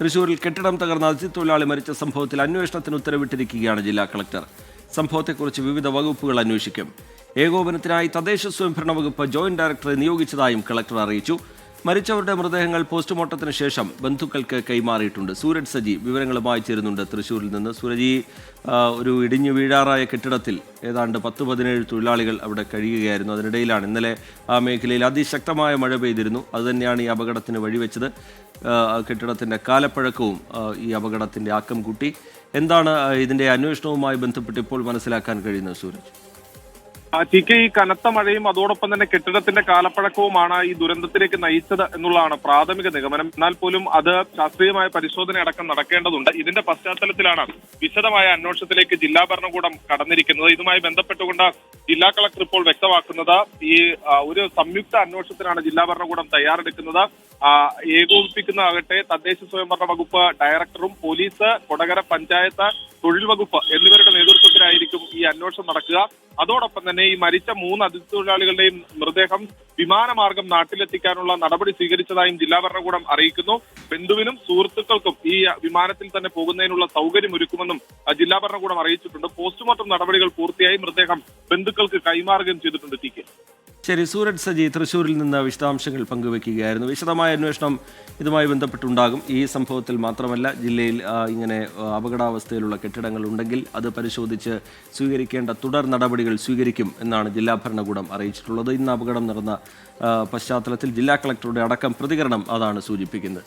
തൃശൂരിൽ കെട്ടിടം തകർന്ന അതിഥിത്തൊഴിലാളി മരിച്ച സംഭവത്തിൽ അന്വേഷണത്തിന് ഉത്തരവിട്ടിരിക്കുകയാണ് ജില്ലാ കളക്ടർ. സംഭവത്തെക്കുറിച്ച് വിവിധ വകുപ്പുകൾ അന്വേഷിക്കും. ഏകോപനത്തിനായി തദ്ദേശ സ്വയംഭരണ വകുപ്പ് ജോയിന്റ് ഡയറക്ടറെ നിയോഗിച്ചതായും കളക്ടർ അറിയിച്ചു. മരിച്ചവരുടെ മൃതദേഹങ്ങൾ പോസ്റ്റ്മോർട്ടത്തിന് ശേഷം ബന്ധുക്കൾക്ക് കൈമാറിയിട്ടുണ്ട്. സൂരജ് സജി വിവരങ്ങളുമായി ചേരുന്നുണ്ട്. തൃശൂരിൽ നിന്ന് സൂരജ് ഒരു ഇടിഞ്ഞു വീഴാറായ കെട്ടിടത്തിൽ ഏതാണ്ട് പത്ത് പതിനേഴ് തൊഴിലാളികൾ അവിടെ കഴിയുകയായിരുന്നു. അതിനിടയിലാണ് ഇന്നലെ ആ മേഖലയിൽ അതിശക്തമായ മഴ പെയ്തിരുന്നു. അതുതന്നെയാണ് ഈ അപകടത്തിന് വഴിവെച്ചത്. കെട്ടിടത്തിന്റെ കാലപ്പഴക്കവും ഈ അപകടത്തിന്റെ ആക്കം കൂട്ടി. എന്താണ് ഇതിന്റെ അന്വേഷണവുമായി ബന്ധപ്പെട്ട് ഇപ്പോൾ മനസ്സിലാക്കാൻ കഴിയുന്നത് സൂരജ്? ടി കെ ഈ കനത്ത മഴയും അതോടൊപ്പം തന്നെ കെട്ടിടത്തിന്റെ കാലപ്പഴക്കവുമാണ് ഈ ദുരന്തത്തിലേക്ക് നയിച്ചത് എന്നുള്ളതാണ് പ്രാഥമിക നിഗമനം. എന്നാൽ പോലും അത് ശാസ്ത്രീയമായ പരിശോധന അടക്കം നടക്കേണ്ടതുണ്ട്. ഇതിന്റെ പശ്ചാത്തലത്തിലാണ് വിശദമായ അന്വേഷണത്തിലേക്ക് ജില്ലാ ഭരണകൂടം കടന്നിരിക്കുന്നത്. ഇതുമായി ബന്ധപ്പെട്ടുകൊണ്ട് ജില്ലാ കളക്ടർ ഇപ്പോൾ വ്യക്തമാക്കുന്നത് ഈ ഒരു സംയുക്ത അന്വേഷണത്തിനാണ് ജില്ലാ ഭരണകൂടം തയ്യാറെടുക്കുന്നത്. ഏകോപിപ്പിക്കുന്നതാകട്ടെ തദ്ദേശ സ്വയംഭരണ വകുപ്പ് ഡയറക്ടറും പോലീസ് കൊടകര പഞ്ചായത്ത് തൊഴിൽ വകുപ്പ് എന്നിവരുടെ നേതൃത്വത്തിലായിരിക്കും ഈ അന്വേഷണം നടക്കുക. അതോടൊപ്പം തന്നെ ഈ മരിച്ച മൂന്ന് അതിഥി തൊഴിലാളികളുടെയും മൃതദേഹം വിമാനമാർഗം നാട്ടിലെത്തിക്കാനുള്ള നടപടി സ്വീകരിച്ചതായും ജില്ലാ ഭരണകൂടം അറിയിക്കുന്നു. ബന്ധുവിനും സുഹൃത്തുക്കൾക്കും ഈ വിമാനത്തിൽ തന്നെ പോകുന്നതിനുള്ള സൗകര്യം ഒരുക്കുമെന്നും ജില്ലാ ഭരണകൂടം അറിയിച്ചിട്ടുണ്ട്. പോസ്റ്റ്മോർട്ടം നടപടികൾ പൂർത്തിയായി മൃതദേഹം ബന്ധുക്കൾക്ക് കൈമാറുകയും ചെയ്തിട്ടുണ്ട് ടി കെ. ശരി സൂരജ് സജി തൃശ്ശൂരിൽ നിന്ന് വിശദാംശങ്ങൾ പങ്കുവെക്കുകയായിരുന്നു. വിശദമായ അന്വേഷണം ഇതുമായി ബന്ധപ്പെട്ടുണ്ടാകും. ഈ സംഭവത്തിൽ മാത്രമല്ല ജില്ലയിൽ ഇങ്ങനെ അപകടാവസ്ഥയിലുള്ള കെട്ടിടങ്ങൾ ഉണ്ടെങ്കിൽ അത് പരിശോധിച്ച് സ്വീകരിക്കേണ്ട തുടർ നടപടികൾ സ്വീകരിക്കും എന്നാണ് ജില്ലാ ഭരണകൂടം അറിയിച്ചിട്ടുള്ളത്. ഇന്ന് അപകടം നടന്ന പശ്ചാത്തലത്തിൽ ജില്ലാ കളക്ടറുടെ അടക്കം പ്രതികരണം അതാണ് സൂചിപ്പിക്കുന്നത്.